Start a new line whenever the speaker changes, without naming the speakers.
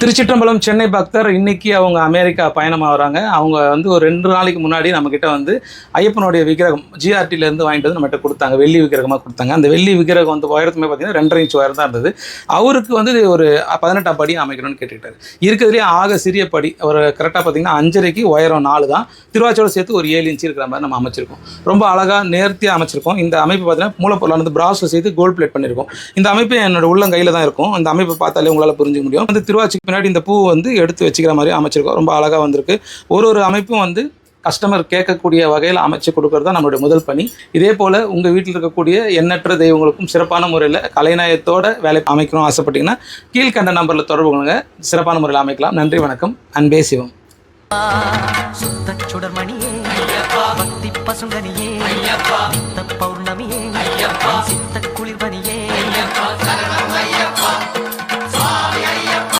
திருச்சிற்றம்பலம் சென்னை பக்தர் இன்னைக்கு அவங்க அமெரிக்கா பயணமாக வராங்க அவங்க வந்து ஒரு ரெண்டு நாளைக்கு முன்னாடி நம்மக்கிட்ட வந்து ஐயப்பனுடைய விக்கிரகம் ஜிஆர்டிலேருந்து வாங்கிட்டு வந்து நம்மகிட்ட கொடுத்தாங்க. வெள்ளி விக்கிரகமாக கொடுத்தாங்க. அந்த வெள்ளி விக்கிரகம் வந்து உயரத்துமே பார்த்தீங்கன்னா ரெண்டரை இன்ச் உயரம் தான் இருந்தது. அவருக்கு வந்து ஒரு பதினெட்டாம் படி அமைக்கணும்னு கேட்டுக்கிட்டாரு. இருக்கிறதுலே ஆக சிறிய படி. ஒரு கரெக்டாக பார்த்தீங்கன்னா அஞ்சரைக்கு உயரம் நாலு தான். திருவாச்சோட சேர்த்து ஒரு ஏழு இன்ச் இருக்கிற மாதிரி நம்ம அமைச்சிருக்கோம். ரொம்ப அழகாக நேர்த்தியாக அமைச்சிருக்கோம். இந்த அமைப்பு பார்த்தீங்கன்னா வந்து பிராஸில் சேர்த்து கோல்ட் பிளேட் பண்ணியிருக்கோம் இந்த அமைப்பு என்னோட உள்ளங்கையில் தான் இருக்கும். இந்த அமைப்பை பார்த்தாலே உங்களால் புரிஞ்சுக்க முடியும். வந்து திருவாச்சி பின்னாடி இந்த பூ வந்து எடுத்து வச்சுக்கிற மாதிரி அமைச்சிருக்கோம். ரொம்ப அழகாக வந்திருக்கு. ஒரு ஒரு அமைப்பும் வந்து கஸ்டமர் கேட்கக்கூடிய வகையில் அமைச்சு கொடுக்கறது தான் நம்மளுடைய முதல் பணி. இதே போல் உங்கள் வீட்டில் இருக்கக்கூடிய எண்ணற்ற தெய்வங்களுக்கும் சிறப்பான முறையில் கலைநயத்தோட வேலை அமைக்கணும் ஆசைப்பட்டீங்கன்னா கீழ்கண்ட நம்பரில் தொடர்பு கொள்ளுங்க. சிறப்பான முறையில் அமைக்கலாம். நன்றி வணக்கம். அன்பே சிவம்.
சுத்த சுடர்மணியே பக்தி பசுங்கனியே.